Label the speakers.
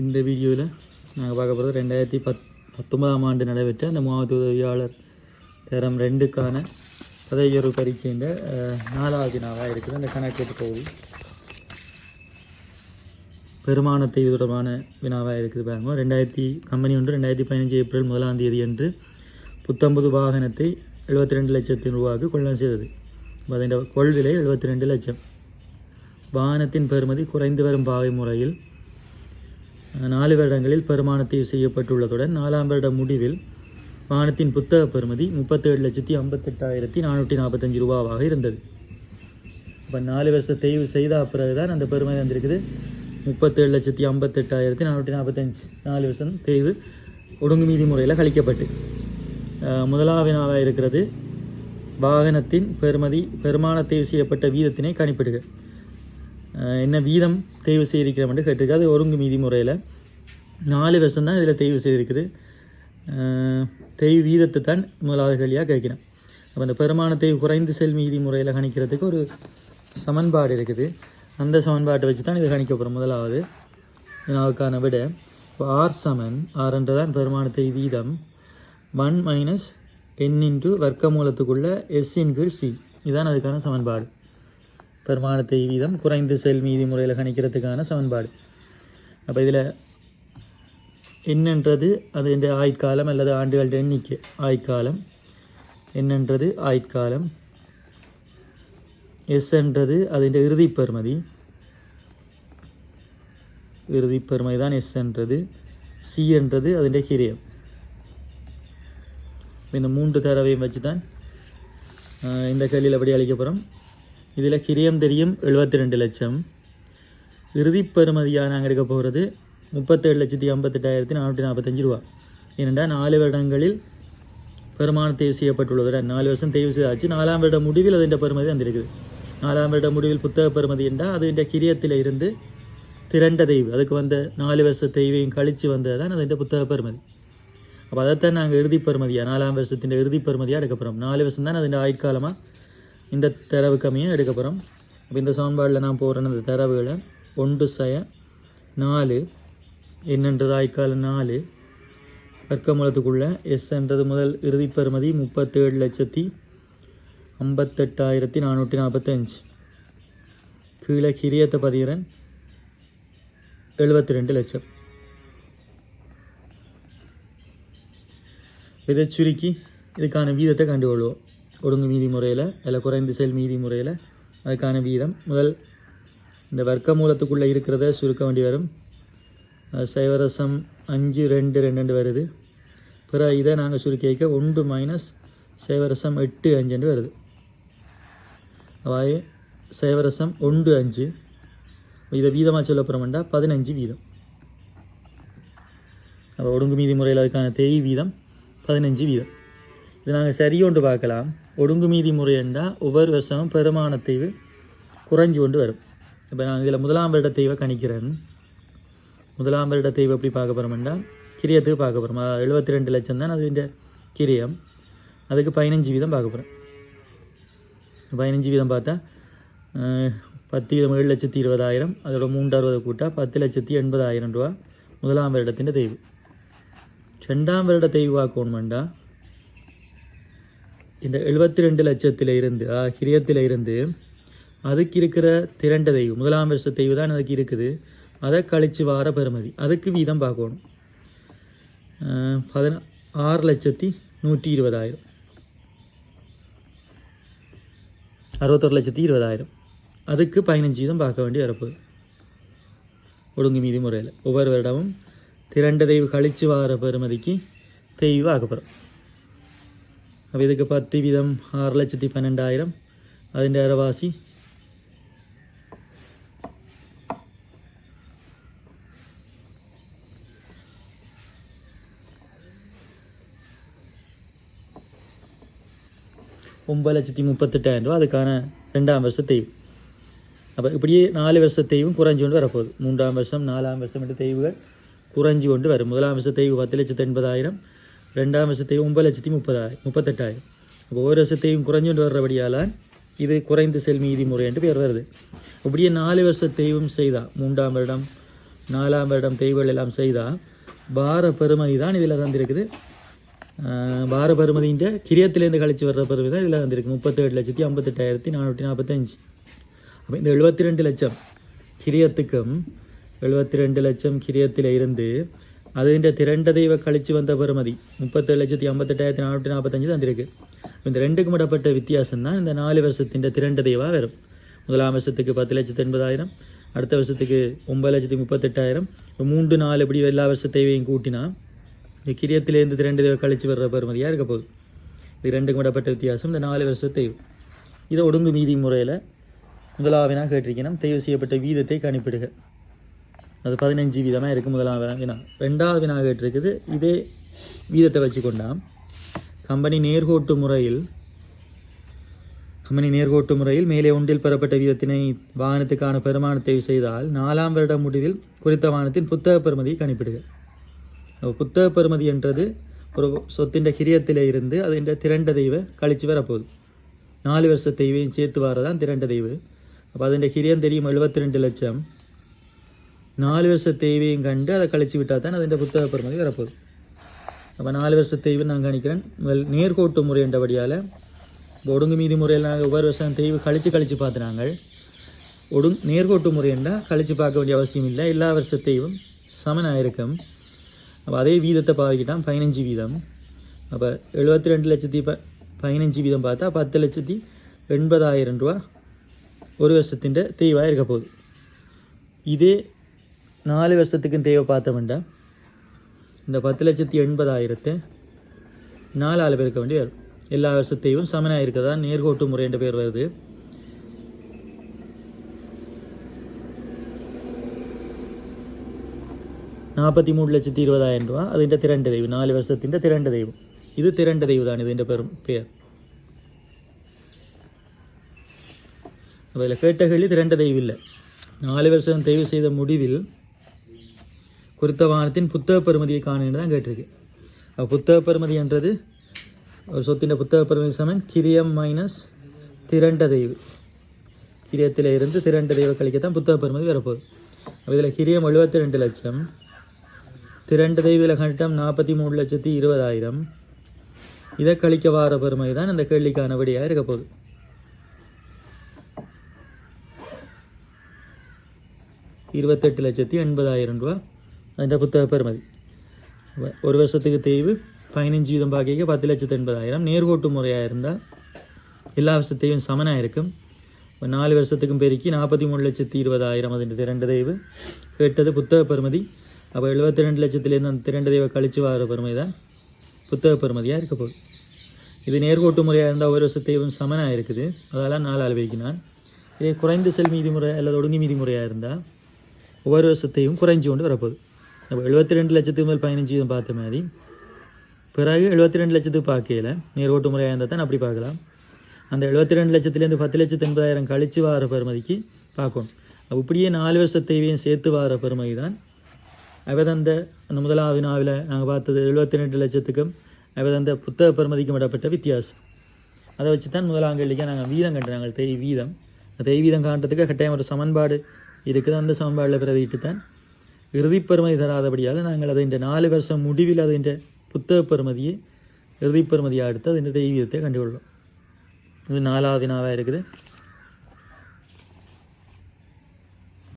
Speaker 1: இந்த வீடியோவில் நாங்கள் பார்க்க போகிறது ரெண்டாயிரத்தி பத் பத்தொன்பதாம் ஆண்டு நடைபெற்ற அந்த மூவாவது உதவியாளர் தரம் ரெண்டுக்கான பதவியுறவு பரீட்சையின் நாலாவது நாளாக இருக்குது. அந்த கணக்கெட்டு பகுதி பெருமானத்தை தொடர்பான வினாவாக இருக்குது பாருங்க. ரெண்டாயிரத்தி கம்பெனி ஒன்று ரெண்டாயிரத்தி பதினஞ்சு ஏப்ரல் முதலாம் தேதி அன்று புத்தம்பது வாகனத்தை எழுபத்தி ரெண்டு லட்சத்தின் ரூபாய்க்கு கொள்ளம் செய்தது. அதன் கொள்விலை எழுபத்தி ரெண்டு லட்சம். வாகனத்தின் பெறுமதி குறைந்து வரும் பாவை முறையில் நாலு வருடங்களில் பெருமானத்தை செய்யப்பட்டுள்ளதுடன் நாலாம் வருட முடிவில் வானத்தின் புத்தக பெறுமதி முப்பத்தேழு லட்சத்தி ஐம்பத்தெட்டாயிரத்தி நானூற்றி நாற்பத்தஞ்சு ரூபாவாக இருந்தது. இப்போ நாலு வருஷம் தேய்வு செய்த பிறகு தான் அந்த பெருமை வந்திருக்குது. முப்பத்தேழு லட்சத்தி ஐம்பத்தெட்டாயிரத்தி நானூற்றி நாற்பத்தஞ்சு. நாலு வருஷம் தேய்வு ஒடுங்கு மீதி முறையில் கழிக்கப்பட்டு. முதலாவினாவாக இருக்கிறது வாகனத்தின் பெருமதி பெருமான தேர்வு செய்யப்பட்ட வீதத்தினை கணிப்பிடுக. என்ன வீதம் தேர்வு செய்திருக்கிறோம் என்று கேட்டிருக்கு அது ஒருங்கு மீதி முறையில். நாலு வருஷம் தான் இதில் தேர்வு செய்திருக்குது. அஹ், தேய்வு வீதத்தை தான் முதலாவது கேள்வியாக கேட்கிறேன். அப்போ அந்த பெருமானத்தை குறைந்து செல் மீதி முறையில் கணிக்கிறதுக்கு ஒரு சமன்பாடு இருக்குது. அந்த சமன்பாட்டை வச்சு தான் இது கணிக்க போகிறோம் முதலாவது. வினாவுக்கான விட இப்போ ஆர் சமன் ஆர்ன்றதான் பெருமானத்தை வீதம். ஒன் மைனஸ் என் இன்ட்டு வர்க்கமூலத்துக்குள்ள எஸ் இன் கீழ் சி இதுதான் அதுக்கான சமன்பாடு. பெருமானத்தை வீதம் குறைந்து செல் மீதி முறையில் கணிக்கிறதுக்கான சமன்பாடு. அப்போ இதில் என்னன்றது? அது என்ற ஆயுட்காலம் அல்லது ஆண்டுகள் எண்ணிக்கை. ஆயுட்காலம். என்னன்றது? ஆயுட்காலம். எஸ் என்றது அதன் இறுதி பெருமதி இறுதி பெருமை தான் எஸ் என்றது. சி என்றது அதன் கிரியம் இந்த மூன்று தரவையும் வச்சு தான் இந்த கல்லில் எப்படி அளிக்க இதில் கிரியம் தெரியும் எழுபத்தி ரெண்டு லட்சம். இறுதி பெறுமதியாக நாங்கள் எடுக்க போகிறது முப்பத்தேழு லட்சத்தி ஐம்பத்தெட்டாயிரத்தி நானூற்றி நாற்பத்தஞ்சு ரூபா. ஏனென்றால் நாலு வருடங்களில் பெருமானம் தேர்வு செய்யப்பட்டுள்ளது. நாலு வருஷம் தேர்வு செய்தாச்சு. நாலாம் வருட முடிவில் அதிൻ്റെ பெருமதி வந்திருக்குது. நாலாம் வருட முடிவில் புத்தக பெருமதி என்றால் அதுகின்ற கிரியத்தில் இருந்து திரண்ட தெய்வம் அதுக்கு வந்த நாலு வருஷ தெய்வையும் கழித்து வந்தது தான் அதுகின்ற புத்தக பெருமதி. அப்போ அதைத்தான் நாங்கள் இறுதி பெருமதியாக நாலாம் வருஷத்தின் இறுதி பெருமதியாக எடுக்க போகிறோம் நாலு வருஷம் தான் அதுன்ற ஆயுட்காலமாக இந்த தரவு கம்மியாக எடுக்க போகிறோம் அப்போ இந்த சமன்பாடில் நான் போடுறேன் அந்த தரவுகளை ஒன்று சய நாலு என்னென்று ராய்க்கால் நாலு வர்க்கமூலத்துக்குள்ள எஸ் என்றது முதல் இறுதி பெறுமதி முப்பத்தேழு லட்சத்தி ஐம்பத்தெட்டாயிரத்தி நானூற்றி நாற்பத்தஞ்சு. கீழே கிரியத்தை பதிகிறேன். எழுபத்தி ரெண்டு லட்சம். இதை சுருக்கி இதுக்கான வீதத்தை கண்டுகொள்வோம். ஒடுங்கு மீதி முறையில் இல்லை குறைந்து செல் மீதி முறையில் அதுக்கான வீதம். முதல் இந்த வர்க்க மூலத்துக்குள்ளே இருக்கிறத சுருக்க வேண்டி வரும். அது சைவரசம் அஞ்சு ரெண்டு ரெண்டு வருது. பிறகு இதை நாங்கள் சுருக்கி வைக்க ஒன்று மைனஸ் சைவரசம் எட்டு அஞ்சுன்னு வருது. அவாய் சைவரசம் ஒன்று அஞ்சு. இதை வீதமாக சொல்ல போகிறோம்டா பதினஞ்சு வீதம். அப்போ ஒடுங்கு மீதி முறையில் அதுக்கான தேய் வீதம் பதினஞ்சு வீதம். இது நாங்கள் சரியொன்று பார்க்கலாம். ஒடுங்கு மீதி முறையண்டா ஒவ்வொரு வருஷமும் பெருமான தீவு குறைஞ்சு கொண்டு வரும். இப்போ நான் இதில் முதலாம் வருட தெய்வை கணிக்கிறேன். முதலாம் வருட எப்படி பார்க்க போகிறோம்னா கிரியத்துக்கு பார்க்க போகிறோம் எழுபத்தி ரெண்டு லட்சம் தான் அது கிரியம். அதுக்கு பதினஞ்சு வீதம் பார்க்க போகிறேன் பதினஞ்சு வீதம் பார்த்தா பத்து வீதம் ஏழு லட்சத்தி இருபதாயிரம் அதோட மூன்று அறுபது கூட்டா பத்து லட்சத்தி எண்பதாயிரம் ரூபா முதலாம் வருடத்தின் தெய்வு ரெண்டாம் வருட தெய்வு எழுபத்தி ரெண்டு லட்சத்தில் இருந்து கிரியத்தில் இருந்து அதுக்கு இருக்கிற திரண்ட தெய்வு முதலாம் வருஷ தெய்வு தான் அதுக்கு இருக்குது. அதை கழிச்சு வார பெறுமதி அதுக்கு வீதம் பார்க்கணும். அஹ், பதின ஆறு லட்சத்தி நூற்றி இருபதாயிரம். அறுபத்தொரு லட்சத்தி இருபதாயிரம். அதுக்கு பதினஞ்சு வீதம் பார்க்க வேண்டி வரப்போகுது. ஒடுங்கு மீதி முறையில். ஒவ்வொரு வருடமும் திரண்ட தெய்வம் கழிச்சு வார பெறுமதிக்கு தெய்வம் ஆகப்படும். அப்போ இதுக்கு பத்து வீதம் ஆறு லட்சத்தி பன்னெண்டாயிரம் അതിൻ്റെ അരവാസി ஒம்பது லட்சத்தி முப்பத்தெட்டாயிரம் ரூபா அதுக்கான ரெண்டாம் வருஷ தெய்வு அப்போ இப்படியே நாலு வருஷ தெய்வும் குறைஞ்சு கொண்டு வரப்போகுது மூன்றாம் வருஷம் நாலாம் வருஷம் என்ற தெய்வுகள் குறைஞ்சு கொண்டு வரும் முதலாம் வருஷ தெய்வு பத்து லட்சத்து எண்பதாயிரம் ரெண்டாம் வருஷத்தையும் ஒம்பது லட்சத்தி முப்பதாயிரம் முப்பத்தெட்டாயிரம் அப்போ ஒரு வருஷத்தையும் குறைஞ்சு கொண்டு வர்றபடியால் இது குறைந்து செல் மீதி முறை என்று பேர் வருது அப்படியே நாலு வருஷத்தையும் செய்தால் மூன்றாம் வருடம் நாலாம் வருடம் தெய்வங்கள் எல்லாம் செய்தால் பார பெருமதி தான் இதில் தந்திருக்குது பார பெருமதின்ற கிரியத்திலேருந்து கழிச்சு வர்ற பெருமை தான் இதில் தந்திருக்கு முப்பத்தேழு லட்சத்தி ஐம்பத்தெட்டாயிரத்தி நானூற்றி நாற்பத்தஞ்சு அப்போ இந்த எழுபத்தி ரெண்டு லட்சம் கிரியத்துக்கும் எழுபத்தி ரெண்டு லட்சம் கிரியத்தில் இருந்து அதிൻ്റെ திரண்ட தெய்வ கழித்து வந்த பெறுமதி முப்பத்தேழு லட்சத்தி ஐம்பத்தெட்டாயிரத்தி நானூற்றி நாற்பத்தஞ்சு தந்திருக்கு இந்த ரெண்டுக்கு முடப்பட்ட வித்தியாசம் தான் இந்த நாலு வருஷத்தின் திரண்ட தெய்வா வரும். முதலாம் வருஷத்துக்கு பத்து லட்சத்து எண்பதாயிரம் அடுத்த வருஷத்துக்கு ஒன்பது லட்சத்தி முப்பத்தெட்டாயிரம். மூன்று நாலு இப்படி எல்லா வருஷத்தையும் கூட்டினா இந்த கிரியத்திலேருந்து திரண்டு தெய்வம் கழிச்சு வர்ற பெருமதியாக இருக்க போகுது. இது ரெண்டுக்கு முடப்பட்ட வித்தியாசம் இந்த நாலு வருஷத்தை இதை ஒடுங்கு மீதி முறையில் முதலாவினா கேட்டிருக்கணும். தெய்வு செய்யப்பட்ட வீதத்தை கணிப்பிடுக. அது பதினஞ்சு வீதமாக இருக்குது முதலாம் வினா. ரெண்டாவது வினா கேட்டிருக்குது இதே வீதத்தை வச்சுக்கொண்டாம் கம்பெனி நேர்கோட்டு முறையில் கம்பெனி நேர்கோட்டு முறையில் மேலே ஒன்றில் பெறப்பட்ட வீதத்தினை வாகனத்துக்கான பெருமானத்தை செய்தால் நாலாம் வருட முடிவில் குறித்த வாகனத்தின் புத்தக பெறுமதியை கணிப்பிடுக. புத்தக பெறுமதி என்றது ஒரு சொத்தின் கிரியத்தில் இருந்து அதின் திரண்ட தெய்வ கழிச்சு வரப்போகுது. நாலு வருஷ தெய்வையும் சேர்த்து வரதான் திரண்ட தெய்வு. அப்போ அதன் கிரியம் தெரியும் எழுபத்தி ரெண்டு லட்சம். நாலு வருஷ தேவையும் கண்டு அதை கழிச்சு விட்டால் தான் அதிൻ്റെ புத்தக பெறுமதி வரப்போகுது. அப்போ நாலு வருஷ தெய்வு நான் கணிக்கிறேன். நேர்கோட்டு முறை என்றபடியால் இப்போ ஒடுங்கு மீதி முறையில் நாங்கள் ஒவ்வொரு வருஷம் தெய்வு கழித்து கழித்து பார்த்துனாங்க ஒடுங் நேர்கோட்டு முறை என்றால் பார்க்க வேண்டிய அவசியம் இல்லை. எல்லா வருஷத்தையும் சமனாக இருக்கும் அப்போ அதே வீதத்தை பாவிக்கிட்டான் பதினஞ்சு வீதம். அப்போ எழுபத்தி ரெண்டு லட்சத்தி ப பதினஞ்சு வீதம் பார்த்தா பத்து லட்சத்தி எண்பதாயிரம் ரூபா ஒரு வருஷத்தின் தெய்வாக இருக்க போகுது. இதே நாலு வருஷத்துக்கும் தேவை பார்த்தோம்டா இந்த பத்து லட்சத்தி எண்பதாயிரத்து நாலு ஆள் பேருக்க வேண்டி வரும். எல்லா வருஷத்தையும் சமனாக இருக்கதா? நேர்கோட்டு முறை என்ற பேர் வருது. நாற்பத்தி மூணு லட்சத்தி இருபதாயிரம் ரூபா. അതിൻ്റെ തിരണ്ട ദൈവം നാല് വർഷത്തിൻ്റെ തിരണ്ട ദൈവം ഇത് തിരണ്ട ദൈവതാണ് ഇതിൻ്റെ പേർ പേർ അപ്പോൾ കേട്ട திரண்ட தெய்வம் இல்லை. நாலு வருஷம் ദൈവം செய்த முடிவில் குறித்த வாகனத்தின் புத்தக பெறுமதியை காணுன்னு தான் கேட்டிருக்கு. புத்தக பெறுமதி என்றது ஒரு சொத்தின் புத்தக பெறுமதி சமன் கிரியம் மைனஸ் திரண்ட தெய்வு கிரியத்தில் இருந்து திரண்ட தெய்வ கழிக்கத்தான் புத்தக பெறுமதி வரப்போகுது. அப்போ இதில் கிரியம் எழுபத்தி ரெண்டு லட்சம் திரண்ட தெய்வில கட்டம் நாற்பத்தி மூணு லட்சத்தி இருபதாயிரம். இதை கழிக்க வார பெருமை தான் இந்த கேள்விக்கான விடையாக இருக்க போகுது. இருபத்தெட்டு லட்சத்தி எண்பதாயிரம் ரூபா അതിൻ്റെ புத்தக പരിമിതി ஒரு வருஷத்துக்கு தேய்வு பதினஞ்சு வீதம் பாக்கிக்கு பத்து லட்சத்து எண்பதாயிரம் நேர்கோட்டு முறையாக இருந்தால் எல்லா வருஷத்தையும் சமனாக இருக்கும் நாலு வருஷத்துக்கும் பெருக்கி நாற்பத்தி மூணு லட்சத்தி இருபதாயிரம் அது திரண்டு தெய்வு கேட்டது புத்தக பெருமதி அப்போ எழுபத்தி ரெண்டு லட்சத்துலேருந்து அந்த திரண்டு தெய்வ கழிச்சு வர பெருமை தான் புத்தக பெருமதியாக இருக்க போகுது இது நேர்கோட்டு முறையாக இருந்தால் ஒரு வருஷத்தையும் சமனாக இருக்குது அதெல்லாம் நாலு அளவைக்கு நான் இதே குறைந்த செல் மீதி முறை அல்லது ஒடுங்கி மீதி முறையாக இருந்தால் ஒவ்வொரு வருஷத்தையும் குறைஞ்சு கொண்டு வரப்போகுது அப்போ எழுபத்தி ரெண்டு லட்சத்துக்கு மேல் பதினஞ்சு பார்த்த மாதிரி. பிறகு எழுபத்தி ரெண்டு லட்சத்துக்கு பார்க்கல ஓட்டு முறையாக இருந்தால் தான் அப்படி பார்க்கலாம். அந்த எழுபத்தி ரெண்டு லட்சத்துலேருந்து பத்து லட்சத்து எண்பதாயிரம் கழிச்சு வார பெருமதிக்கு பார்க்கணும். அப்போ இப்படியே நாலு வருஷத்தையும் சேர்த்து வர பெருமை தான் அவதந்த அந்த முதலாவது நாவில் நாங்கள் பார்த்தது எழுபத்தி ரெண்டு லட்சத்துக்கும் அவதந்த புத்தக பெருமதிக்கும் விடப்பட்ட வித்தியாசம். அதை வச்சு தான் முதலாம் கேள்விக்கு நாங்கள் வீதம் கண்டுறாங்க தெய் வீதம். அந்த வீதம் காண்றதுக்கு கட்டாயம் ஒரு சமன்பாடு இருக்குது. அந்த சமன்பாடில் பிரதிட்டு தான் இறுதிப்பெருமதி தராதபடியால் நாங்கள் அதை இந்த நாலு வருஷம் முடிவில் அதை இந்த புத்தக பெருமதியை இறுதிப்பெருமதியாக எடுத்து அதிൻ്റെ தெய்வீதத்தை கண்டுகொள்ளும் இது நாலாவது நாவாக இருக்குது?